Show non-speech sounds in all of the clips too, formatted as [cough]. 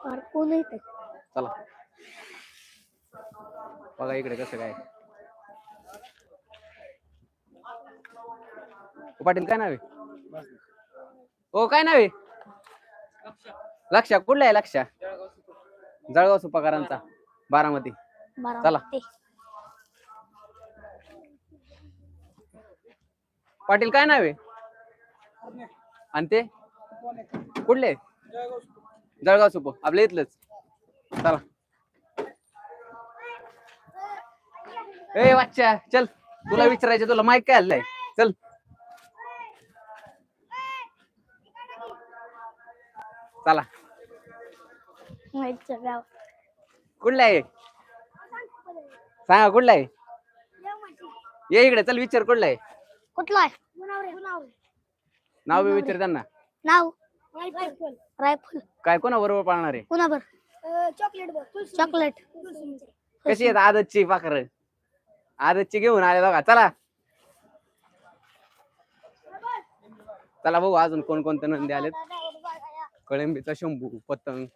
अरे कोण येते. चला. बघा इकडे कसं काय. ओ पाटील काय नाव ओ काय नाव लक्षा कुठला आहे लक्षा? जळगाव सुपाकरांचा बारामती. बारा चला. पाटील काय नाव आणि ते? कुठले? जळगाव सुप. आपल्या इथलंच. चला. ए वाच्चा चल. तुला विचारायचं तुला माहीत काय आलंय? चल. चला. कुठला आहे? सांगा कुठला आहे? ये इकडे चल विचार कुठला आहे? कुठला आहे? नाव बी विचार त्यांना. नाव. रायफल. काय कोणा बरोबर पाळणार आहे? कुणाबर? चॉकलेट चॉकलेट कशी आहेत आदतची पाखर? आदतची घेऊन आले बघा चला. चला बघू अजून कोण कोणते नंदी आलेत. कळंबीचा शंभू पतंग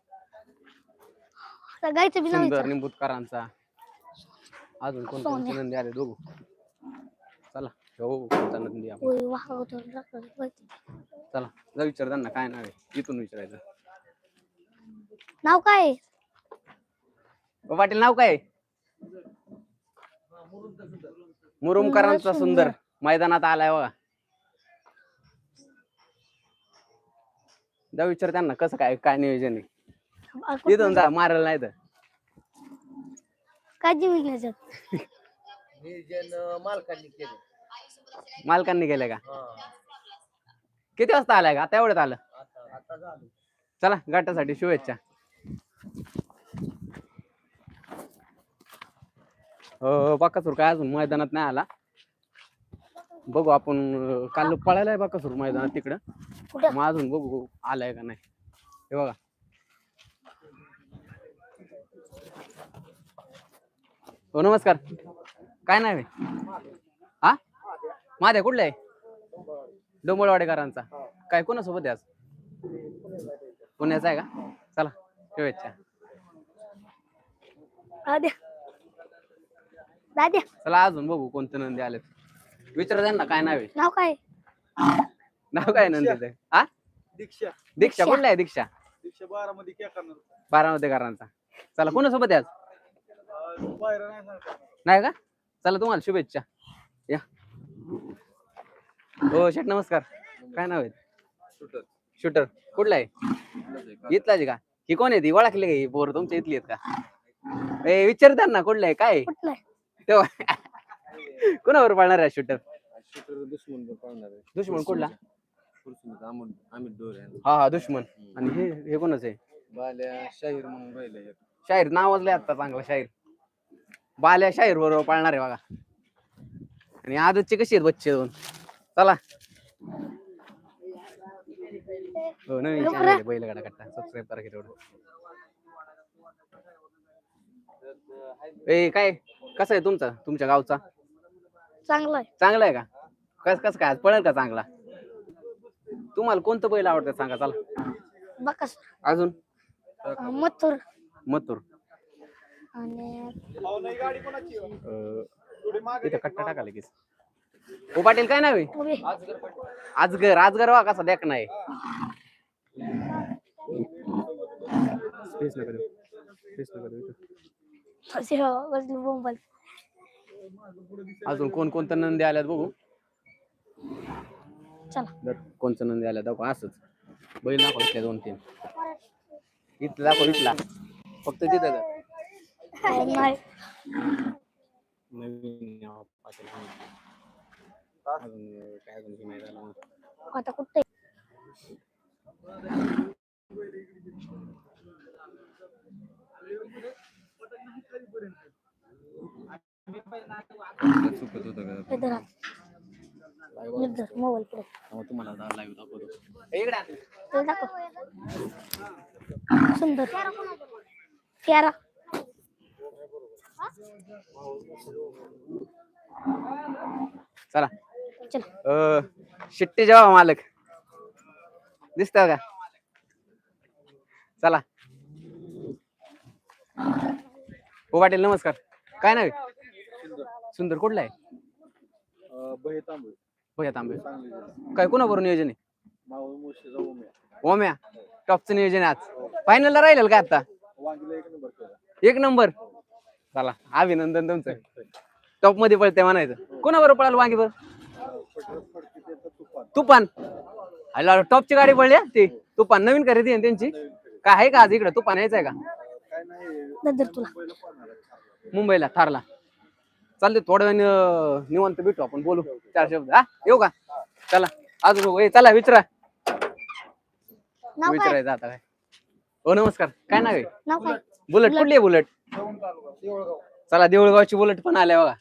गायचं बी नाव सुंदर विचार. निंबूतकरांचा. अजून कोण कोणते. नंदी आले बघू. चला. हो आपण होय, राखलं, माहिती. चला जा विचार त्यांना काय नाव आहे इथून विचारायचं नाव काय आहे? पाटील नाव काय आहे? मुरुमकरांचा सुंदर. सुंदर मैदानात आलाय बघा जा विचार त्यांना कसं काय काय नियोजन आहे आ? इथून जा मारल नाही तर काय जीवन याच्यात नियोजन मालकांनी केलं मालकांनी गेले का? हा. किती वाजता आलाय का? आता एवढ्यात आलं. आता आता झालं. चला गाठासाठी शुभेच्छा. हो बाकासूर काय अजून मैदानात नाही आला? बघू आपण काल पळायलाय बाकासूर मैदानात तिकडं? मग अजून बघू आलाय का नाही. हे बघा. हो नमस्कार. काय नाव आहे? हा माझ्या कुठलं? आहे डोंबळवाडेकरांचा. काय कोणासोबत आहे आज? पुण्याचा आहे का? चला शुभेच्छा. आ, द्या. दाद्या चला अजून बघू कोणते नंदी आलेत. विचारा त्यांना काय नाव आहे. नाव काय? नाव काय नंदीचं? हा? दीक्षा. दीक्षा दीक्षा. कुठला आहे दीक्षा? दीक्षा बारा मध्ये काय करणार बारामतीकरांचा. चला कोणासोबत आहे आज? अं, बाहेर नाही सांगता नाही का? चला तुम्हाला शुभेच्छा. या. हो शेठ नमस्कार. काय नाव आहे? शूटर. कुठला आहे? इथलाच आहे का? ही कोण आहे ती? ओळखली का ही पोर? तुमच्या इथली आहेत का? ए विचार त्यांना कुठलं आहे? काय? तेव्हा कोणावर पाळणार आहे शूटर? शूटर दुश्मन पण पाळणार आहे. दुश्मन कुठला? हा हा दुश्मन. आणि हे हे कोणाचं आहे? बाल्या शाहीर म्हणून शाहीर नाव वाजले आता चांगला शाहीर. बाल्या शाहीर बरोबर पाळणार आहे बघा. आणि आदतचे कशी आहेत बच्चे दोन? चला. हो नवीन या. आहे बैलगाडा कट्टा. सबस्क्राईब करा की तेवढं ए काय कसं आहे तुमचा? तुमच्या गावचा? चांगलं आहे. चांगला आहे का? कस कस काय? आज पळेल का चांगला? तुम्हाला कोणतं बैल आवडतं सांगा चला. बकास अजून? मथुर. मथुर. आणि गाडी कोणाची अं, इथं कट्टा टाका लगेच. ओ पाटील काय नाव उभे. आजगर आजगर वा कसा देख नाही हो, अजून कोण कोणतं नंदी आल्यात बघू. कोणतं नंदी आल्यात दाखव असंच. बैल दाखव इथले दोन तीन. इथलं दाखव इथला. फक्त तिथं जा. नाही नवीन नाव पाटील अजून काय अजून नाही झालं आता कुठे? चुकत होतं का इधर इधर मोबाईल पुढे. तेव्हा तुम्हाला लाईव्ह दाखवतो ए, इकडे आण. ते दाखव. सुंदर. प्यारा. चला. अ, शिट्टी जेव्हा मालक. दिसत का? चला. हो पाटील नमस्कार. काय नाव आहे? सुंदर कुठला आहे? बहे तांबे. भैया तांबे. काय कोणाबरोबर नियोजन आहे? मावळ मुळशीचा उम्या. ओम्या टॉपचं नियोजन आहे आज. फायनलला राहिलेलं काय आता? वांगीला एक नंबर केला. एक नंबर चला अभिनंदन तुमचं. टॉपमध्ये पळते म्हणायचं. कोणाबरोबर पळाल वांगी बरं तुफान. अला टॉपची गाडी पडली ती. तुफान. नवीन खरेदी आहे ना त्यांची? काय आहे का आज इकडे? तुफान यायचं आहे का? काय नाही. नंतर तुला. आहे. मुंबईला थारला. चालते थोड्या वेळ निवांत भेटू आपण. बोलू. चार शब्द. हा? येऊ का? चला. अजून बघू. ए, चला विचारा. नाव काय? विचारायचं आता काय? हो नमस्कार. काय नाव आहे? नाव काय? बुलेट. कुठली आहे बुलेट? चला देऊळगावची बुलेट पण आल्या बघा.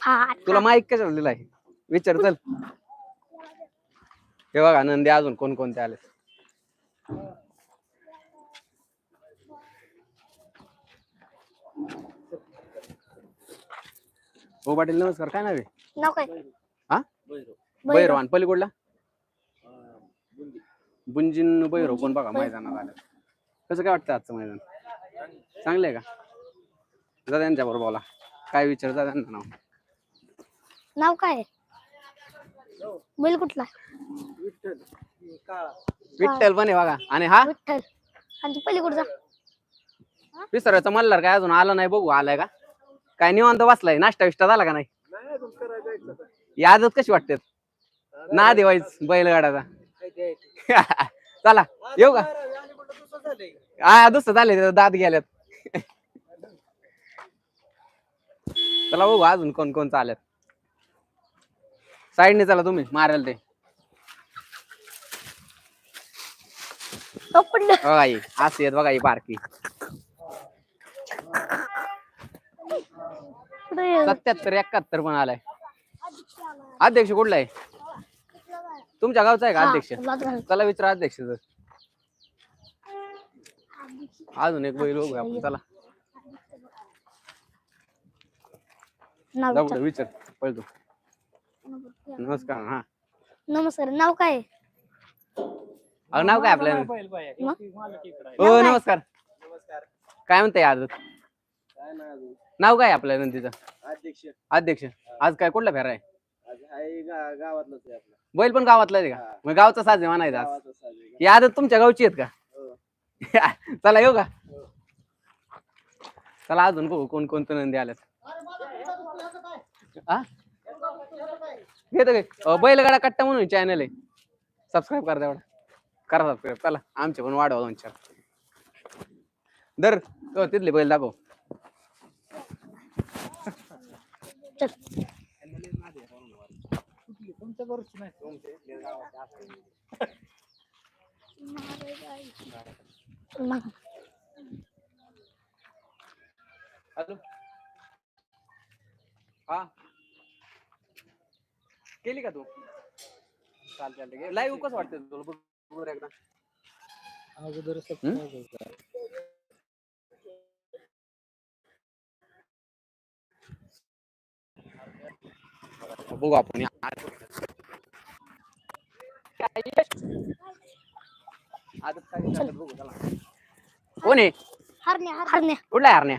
फाट तुला माईक कशाला दिलाय? विचार चल. हे बघा नंदी अजून कोण कोणते आले? हो पाटील नमस्कार. काय नाव नाव काय? हा. बैरवान पलीकडला? बुंजिन बैरव कोण बघा मैदानात आलं. कसं काय वाटतं आजचं मैदान? चांगलं आहे का? जा त्यांच्या बरोबर बोला. काय विचार जा त्यांचं नाव. नाव काय? बैल कुठला? विठ्ठल. पण आहे बघा. आणि हा? विठ्ठल. आणि तू पलीकडचा विसरायचा मल्हार काय अजून आला नाही बघू आलाय का? काय निवांत बसलाय? नाश्ता विष्टा झाला का नाही? आदत कशी वाटते ना देवायच बैलगाडाचा [laughs] चला येऊ का? हा दुसरं झाले दात गेल्यात. [laughs] चला बघू अजून कोण कोण चालत साईडने चला तुम्ही मारायला ते. बघा ही असे आहेत बघा ही बारकी. सत्याहत्तर एकाहत्तर पण आलाय. अध्यक्ष कुठला आहे? तुमच्या गावचा आहे का अध्यक्ष? चला विचारा अध्यक्ष अजून एक बैल बघू आपण चला. जाऊ विचार. पळतो. नमस्कार हा. नमस्कार नाव काय? आहे? अहो, नाव काय आपलं? मग? हो नमस्कार. काय म्हणताय आज? काय नाही अजून. नाव काय आपल्या नंदीचं? अध्यक्ष. अध्यक्ष. आज काय कुठला फेरा आहे? आज आहे गा- गावातलंच आहे आपलं. बैल पण गावातला आहे का? हा. मग गावचा साज आहे म्हणायचा आज. गावातच आहे. ही आदत तुमच्या गावची आहेत का? हो. [laughs] चला येऊ का? चला अजून बघू कोण कोणतं नंदी आल्यात. हा? घेतो अं, बैलगाडा कट्टा म्हणून चॅनल आहे. सबस्क्राईब करा तेवढा. करा सबस्क्राईब चला आमचे पण वाढवा दोन चार. दर तो तिथले बैल दाखव. हा. केली का तू? चाल चालते लाईव्ह कसं वाटतं तुला? बघ बघू रे एकदा. अगोदर हम्म? बघू आपण या. आता काय विचारतात बघू चला. कोण आहे? हरण्या हरण्या. कुठला आहे हरण्या?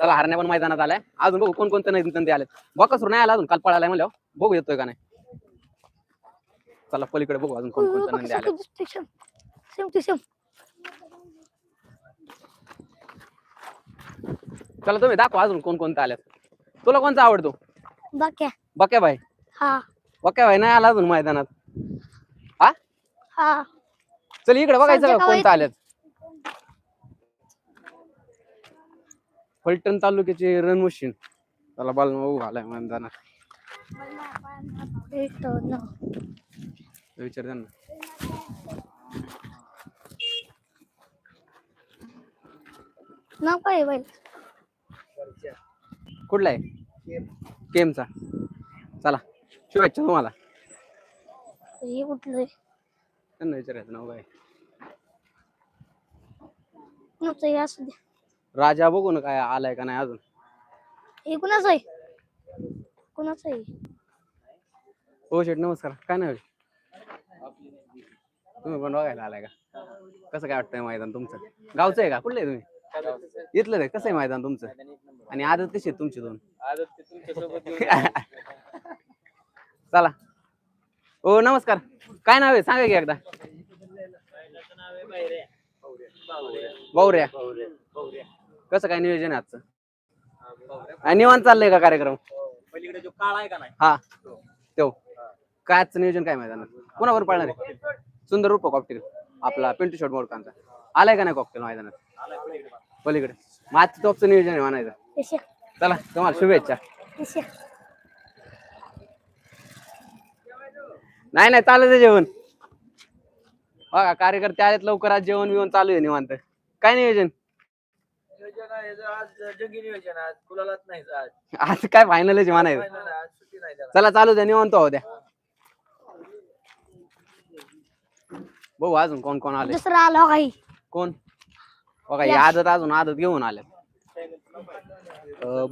चला हरण्या पण मैदानात आलाय. अजून बघू कोण कोणते नाही नंदी आले बॉकसवर नाही आला अजून काल पळालाय म्हणल्यावर. बघू येतोय का नाही. चला पलीकडे बघू अजून कोण कोणते नंदी आले सेम टू सेम चला तुम्ही दाखवा अजून कोण कोणते आल्यात तुला कोणता आवडतो? बाक्या. बक्या भाई. हा. बक्या भाई नाही आला अजून मैदानात. हा? हा. चल इकडे बघायचं का कोणतं आल्यात फलटण तालुक्याचे रणमुशीन चला बाल मैदानात एक दोन विचार त्यांना. नाव काय आहे बैल. कुठला आहे? केमचा. चला शुभेच्छा तुम्हाला. हे कुठलं आहे? त्यांना विचारायचं नाव काय? आहे असू द्या राजा बघू ना काय आलाय का नाही अजून. हे कुणाचं आहे? कुणाचं आहे? हो शेठ नमस्कार. काय नाही तुम्ही पण बघायला आलाय का? कसं काय वाटतंय मैदान तुमचं? गावचं आहे का? कुठलं आहे तुम्ही? इथलं आहे कसं आहे मैदान तुमचं? आणि आदत कशी आहेत तुमची दोन? [laughs] चला. हो नमस्कार. काय नाव आहे? सांगा की एकदा. आहे बावऱ्या. कसं काय नियोजन आहे आजचं? आणि निवांत चाललंय का कार्यक्रम? पलीकडे जो काळा आहे का नाही? हा. तो. काय आजचं नियोजन काय मैदानात कोणावर पाळणार आहे? सुंदर रूप कॉकटेल आपला पिंटू शॉट मोडकांचा. आलाय का नाही कॉकटेल मैदानात? पलीकडे. मग आजचं टॉपचं नियोजन आहे म्हणायचं. चला तुम्हाला शुभेच्छा. नाही नाही चालू आहे जेवण. बघा कार्यकर्ते आलेत लवकर आज जेवण बिवण चालू आहे निवांत. काय नियोजन? आहे आज जंगी नियोजन आहे आज कुलालाच नाही आज आज काय फायनलच म्हणायचं? Final आहे, आज सुट्टी नाही त्याला चला चालू द्या निवांत हो द्या. बघू अजून कोण कोण आले. दुसरा आला हो काही. कोण? बघा ही आदत अजून आदत घेऊन आले.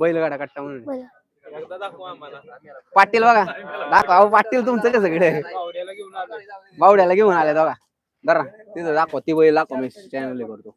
बैलगाडा कट्टा म्हणून. बरं एकदा दाखवा आम्हाला. पाटील बघा. दाखवा अहो पाटील तुमचं कसं कडे पावड्याला घेऊन आलो. बावड्याला घेऊन आले बघा जरा तिथं दाखवा ती बैल दाखवा मी चॅनल करतो.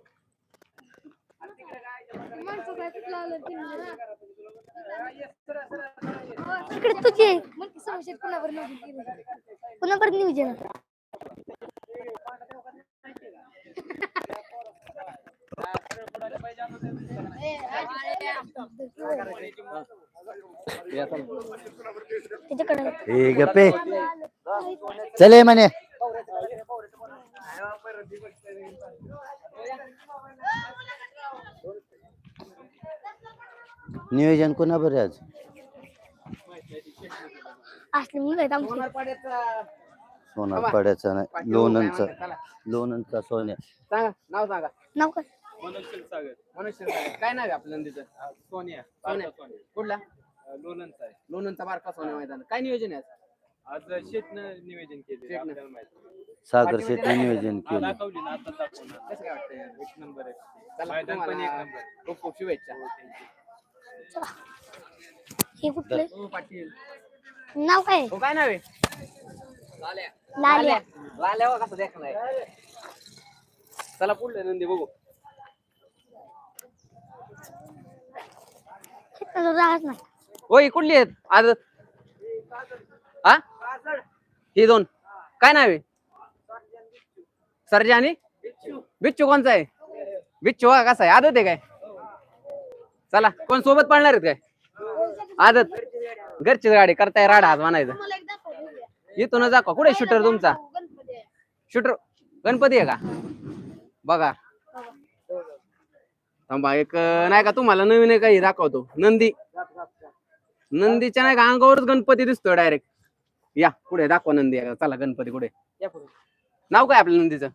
तिकडे तुझे कोणावर नियोजन आहे? [laughs] त्याच्याकडे हे चले म्हणे. नियोजन कोणा बरं आज? असले मुलं आहेत आमचे. सोनार पाड्याचा नाही लोणंदचा. लोणंदचा सोन्या. सांगा नाव सांगा. नाव काय? सागर. काय नाव आहे आपल्या नंदीचं? सोनिया. सोन्या. सोनिया. कुठला? लोणंदचा आहे. लोणंदचा बारका सोन्या मैदान. काय नियोजन आहे आज? आज शेतनं नियोजन केले. आपल्याला माहिती. सागर शेटने नियोजन हा, केलं. दाखवली ना आता दाखवणार कसं काय वाटतंय? एक नंबर आहे. चला, मैदान पण एक तुम्हाला नंबर खूप खूप शुभेच्छा. हे कुठलं? पाटील. नाव काय? हो काय नाव आहे? लाल्या. लाल्या. हो कसं देखणार चला पुढले नंदी बघू. नाही. होय कुठली आहेत? आज हा ही दोन. काय नाव आहे? सरजा आणि बिच्चू कोणचा आहे? बिच्चू हा कसा आहे? आदत आहे काय? चला कोण सोबत पाळणार आहेत काय? आदत. घरची गाडी करताय राडा आज म्हणायचं. इथूनच दाखवा. कुठे शूटर तुमचा? शूटर गणपती आहे. का? बघा. थांबा एक नाही का तुम्हाला नवीन काही दाखवतो. नंदी. नंदीच्या नाही का अंगावरच गणपती दिसतोय डायरेक्ट या पुढे दाखवा नंदी. आहे का. चला गणपती कुठे नाव काय आपल्या नंदीचं?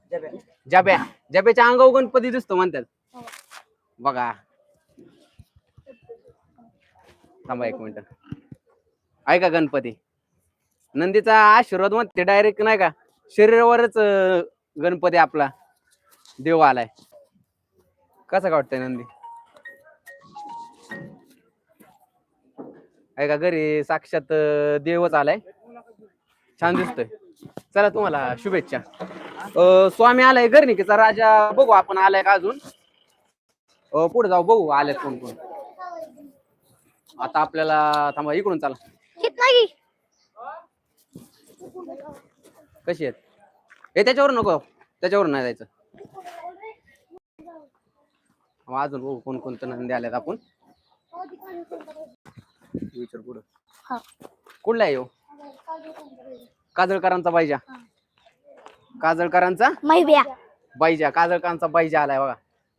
जब्या. जब्याच्या अंगावर गणपती दिसतो म्हणतात. बघा. थांबा एक मिनिट. ऐका गणपती. नंदीचा आशीर्वाद म्हणते डायरेक्ट नाही का? शरीरावरच गणपती आपला. देव आलाय. कसा का वाटतंय नंदी? ऐका घरी साक्षात देवच आलाय. छान दिसतोय. चला तुम्हाला शुभेच्छा. अं, स्वामी आलाय घरनिकीचा राजा. बघू आपण आलाय का अजून? पुढे जाऊ बघू आले कोण कोण. आता आपल्याला थांबा इकडून चला. नाही. कशी आहेत? हे त्याच्यावर नको. त्याच्यावर नाही जायचं. मग अजून बघू कोण कोणतं नंदी आल्यात आपण. विचार पुढं. हा. कुठला आहे? काजळकरांचा बाईजा. काजळकरांचा? मैब्या. बाईजा काजळकरांचा बाईजा आलाय बघा.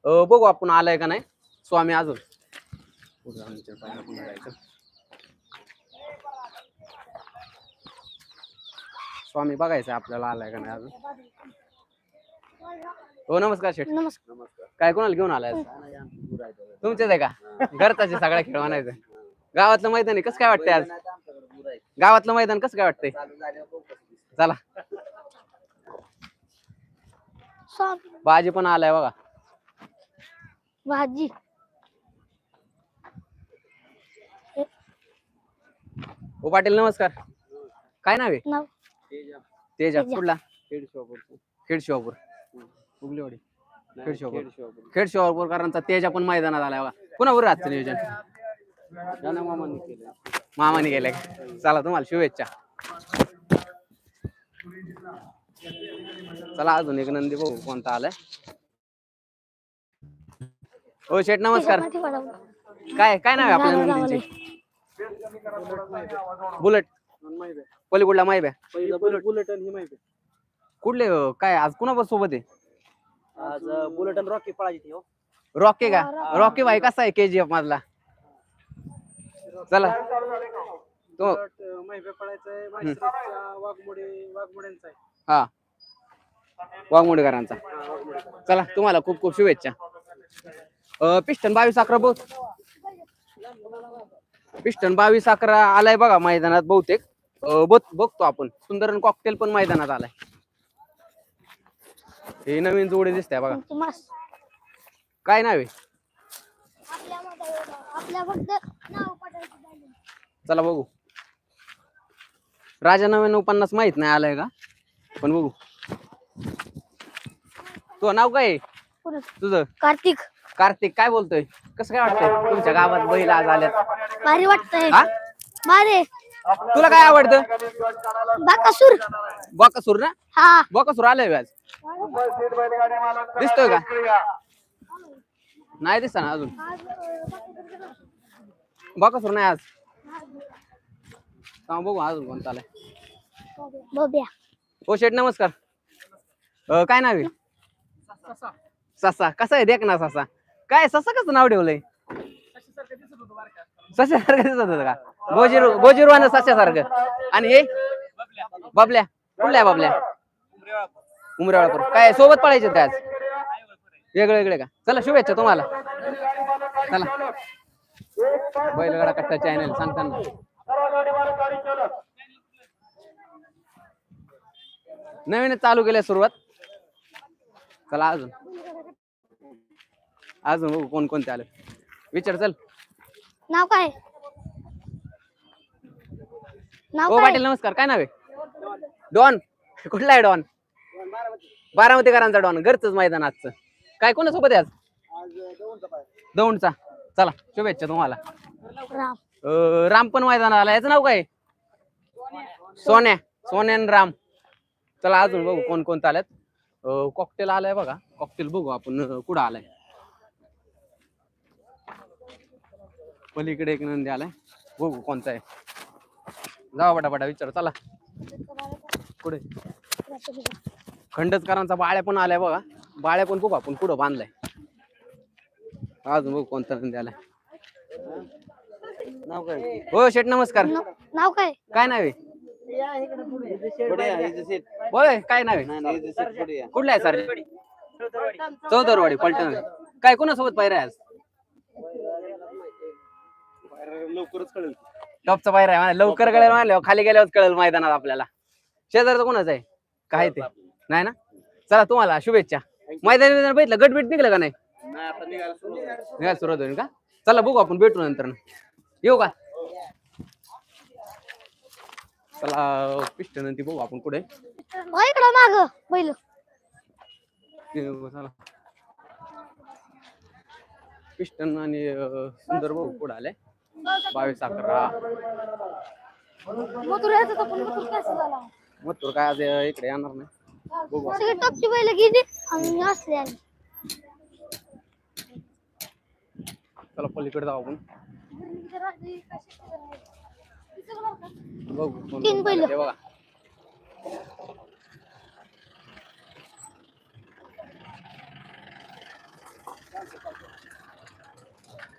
अं, बघू आपण आलाय का नाही. स्वामी अजून. पुढं जाऊन विचार जायचं. स्वामी बघायचं आपल्याला आलाय का नाही अजून? हो नमस्कार शेठ. नमस्कार. काय कोणाला घेऊन आलाय तुमचेच आहे का? घरचाच आहे सगळा खेळ म्हणायचं. गावातलं मैदान आहे कसं काय वाटतंय आज? गावातलं मैदान कसं काय वाटतंय? चला. स्वामी. भाजी पण आलाय बघा. भाजी. ओ पाटील नमस्कार. काय नाव आहे? नाव? तेजा. तेजा. कुठला? खेड शिवापूर उगलेवाडी खेड शिवापूर खेड शिवापूरकरांचा तेजा पण मैदानात आलाय बघा. पुन्हा बरं आजचं नियोजन? मामाने केलंय. का? चला तुम्हाला शुभेच्छा. चला अजून एक नंदी बघू कोणता आलाय? हो शेठ नमस्कार. काय काय नाव आहे आपल्या नंदीचे? बुलेट. पलीकडला माहिती बुलेट. ही माहिती कुठले अं, काय आज कुणा सोबत आहे? आज बुलेट रॉकी पळायची ती हो. रॉकी का? रॉकी. भाई कसा आहे केजीएफ मधला? चला. तो माहिती पळायचंय वाघमोडे वाघमोड्यांचा आहे. हा. वाघमोडेकरांचा. चला तुम्हाला खूप खूप शुभेच्छा. पिस्टन बावीस अकरा बहुत पिस्टन बावीस अकरा आलाय बघा मैदानात बहुतेक. अं, बघ- बघतो आपण. सुंदर कॉकटेल पण मैदानात आलाय. हे नवीन जोडे दिसते बघा. काय नाव आहे? आपल्या मध्ये- आपल्या फक्त नाव पडायचं राहिलं. चला बघू. राजा नव्याण्णव पन्नास माहीत नाही आलाय का? पण बघू. तो नाव काय आहे? पुढं. तुझं? कार्तिक. कार्तिक काय बोलतोय? कसं काय वाटतंय? तुमच्या गावात बैल आज आल्यात. भारी वाटतंय. हा? भारी. तुला काय आवडतं? बाकासूर. बकासूर ना? हा. बकासूर आलाय आज दिसतोय का? नाही दिसत ना अजून. बकासूर नाही आज. थांब बघू अजून कोणता आलाय. बब्या ओ शेठ नमस्कार. अं, काय नाव आहे? ससा. कसा आहे? देख ना ससा. काय ससा कसं नाव ठेवलंय? सशासारखं दिसत होतं का? गोजीर गोजीरवान सशासारखं आणि हे? बाबल्या. कुठल्या बाबल्या? उमरेवाळापूर. काय सोबत पळायचे ते आज? वेगळे वेगळे का? चला शुभेच्छा तुम्हाला. चला. बैलगाडा कट्टा चॅनल सांगताना. नवीन चालू केल्या सुरुवात. चला अजून. अजून बघू कोण कोणते आले. विचार चल. नाव काय? नाव ओ काय? पाटील नमस्कार. काय नाव आहे? डॉन. कुठला आहे डॉन? बारामतीकरांचा डॉन. घरच मैदान आजचं. काय कोणासोबत आहे आज? दौंडचा. चला शुभेच्छा तुम्हाला. राम. अं, राम पण मैदानात आला. याचं नाव काय? सोन्या. सोन्या आणि राम. चला अजून बघू कोण कोणतं आल्यात कॉकटेल आलाय बघा. कॉकटेल बघू आपण अं, कुठं आलाय. पलीकडे एक नंदी आलाय. बघू कोणता आहे. जावा पटापटा विचार चला. पुढे खंडचकरांचा बाळ्या पण आलाय बघा. बाळ्या पण बघू आपण पुढं बांधलाय. अजून बघू कोणता नंदी आलाय. नाव काय? हो शेठ नमस्कार. नाव- काय? काय नाव आहे? बोल काय नाव आहे? कुठला आहे सर? चौदरवाडी पलटण. काय कोणासोबत आहे आज? लवकरच कळेल. टॉपचा पायऱ्या आहे म्हणा. लवकर कळेल म्हणल्यावर खाली गेल्यावर कळेल मैदानात आपल्याला. शेजारचं कोणाचं आहे? काय ते? नाही ना? चला तुम्हाला शुभेच्छा. मैदान मैदान बघितलं. गट बीट निघलं का नाही? निघायला सुरुवात होईल. का? चला बघू आपण भेटू नंतर. येऊ का? चला पिस्टन ती बघू आपण कुठे हो इकडं माग बैल. चला. पिस्टन आणि सुंदर भाऊ पुढे आले. बावीस अकरा. मथुर यायचं तर पण मथुर कसं झाला? मथुर काय आज इकडे येणार नाही. बघू सगळी टपची बैल गेली आणि असले आली. चला पलीकडे जाऊ आपण. बघू कोण तीन कोण बैलं. आले ते बघा.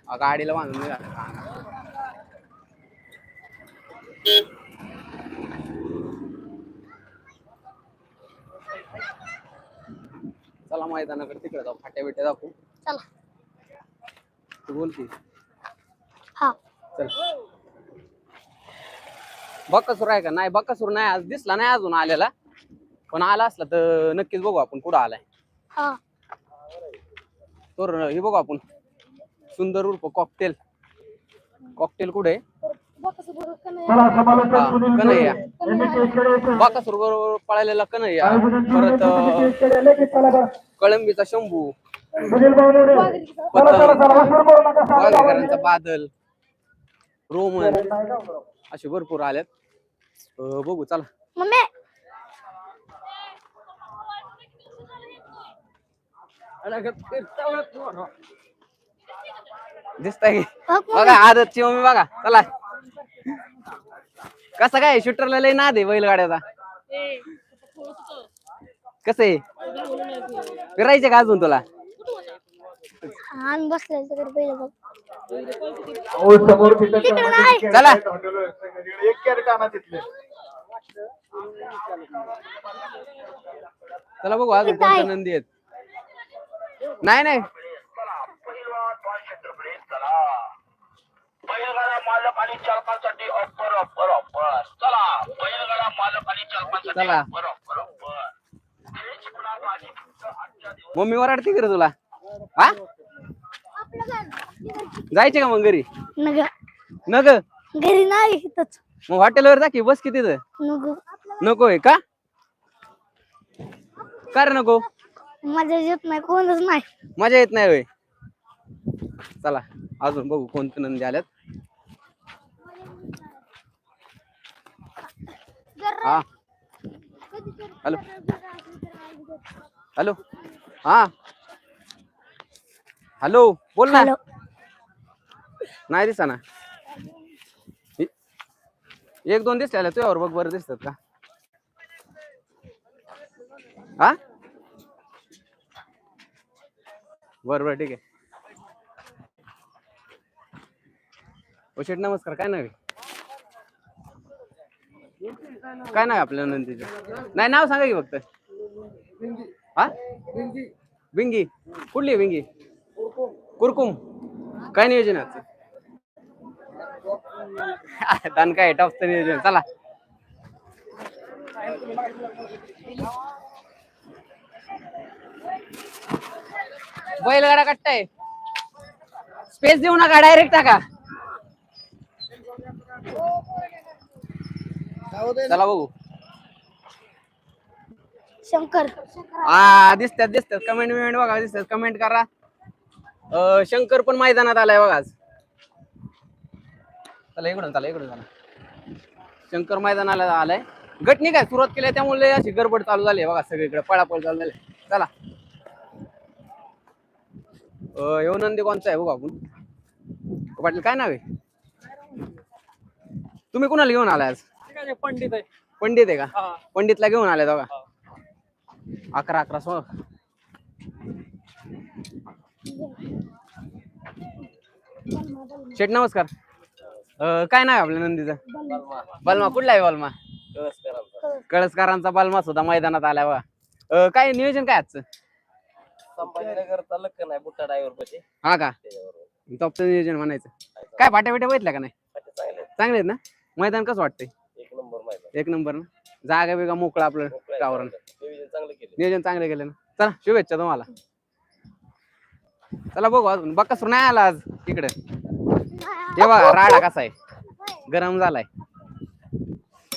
आ, गाडीला बांधून. चला मैदानाकडे तिकडे जाऊ फाट्या बिट्या दाखवू. चला. तू बोल की. हा. चल. आहे का? नाही बक्कासूर नाही आज दिसला नाही अजून आलेला. पण आला असला तर नक्कीच बघू आपण कुठं आलाय. हा. तर हे बघू आपण. सुंदर उर्फ कॉकटेल कॉकटेल कुठे? आहे? कन्हैया. हा. बाकासूर बरोबर पळालेला कन्हैया परत कळंबीचा शंभू वाघेकरांचा बादल रोमन असे भरपूर आल्यात बघू चला मम्मी दिसतंय की बघ बघा आदतची मम्मी बघा चला कसं काय शूटरला लय नाद आहे बैलगाड्याचा. कसं आहे? फिरायचे का अजून तुला? आम्ही तिकडे पहिलं बघ. चला. चला बघू अजून. कोणत्या नंदी आहेत. नाही नाही. बैलगाडा मालक आणि चालकांसाठी ऑफर ऑफर ऑफर चला बैलगाडा मालक आणि चालकांसाठी चला. ऑफर ऑफर ऑफर देश पुन्हा माझी फक्त आजच्या दिवस मम्मी वराडते की रे तुला? हा. जायचे का मग घरी? नग. न ग घरी नाही इथंच. मग हॉटेलवर जा की बस की तिथं? नको नकोय का? का रे नको? मजा येत नाही कोणच नाही. मजा येत नाही होय. चला अजून बघू कोणते नंदी आल्यात. हा. हॅलो. हॅलो. हा. हॅलो. बोल ना. नाही दिसा ना. एक दोन दिसले तुझ्यावर बघ बरं दिसतात का? हा? बरं बरं ठीक आहे. ओ शेठ नमस्कार. काय नाव काय नाव आपल्या नंदीचं? नाही नाव सांगा की फक्त. हा? बिंगी. कुठली आहे कुरकुम. काय नियोजन आहे [laughs] दान काय टॉपचं नियोजन. चला. बैलगाडा कट्टाय स्पेस देऊ नका डायरेक्ट टाका. चला बघू. शंकर. हा दिसतात दिसतात. कमेंट बिमेंट बघा दिसतात. कमेंट करा. अं, शंकर पण मैदानात आलाय बघा आज. चला इकडून चला इकडून चला. शंकर मैदानाला आलाय. गटनी काय सुरुवात केली त्यामुळे अशी गडबड चालू झाली आहे बघा सगळीकडे पळापळ चालू झाली आहे. चला. अं, ह्यो नंदी कोणचा आहे बघू आपण. पाटील काय नाव आहे? तुम्ही कुणाला घेऊन आलाय आज? पंडित आहे. पंडित आहे का? पंडितला घेऊन आलाय बघा अकरा अकरा सो शेठ नमस्कार. अं, काय नाव आहे आपल्या नंदीचं? बलमा. कुठला आहे बलमा? कळसकरांचा बलमा सुद्धा मैदानात आलाय बघा. अं, काय नियोजन काय आजचं? संभाजीनगरचा लक्क नाही बुट्टा ड्रायव्हर पाशी. हा का? टॉपचं नियोजन म्हणायचं. काय फाट्या बिट्या बघितल्या का नाही? चांगले चांगले आहेत ना? मैदान कसं वाटतंय? एक नंबर ना? जागा बिगा मोकळा आपलं गावरान नियोजन चांगलं केलं ना? चला शुभेच्छा तुम्हाला. चला बघू अजून. बक्कासूर नाही आला आज इकडे. हे बघा राडा कसा आहे? गरम झालाय.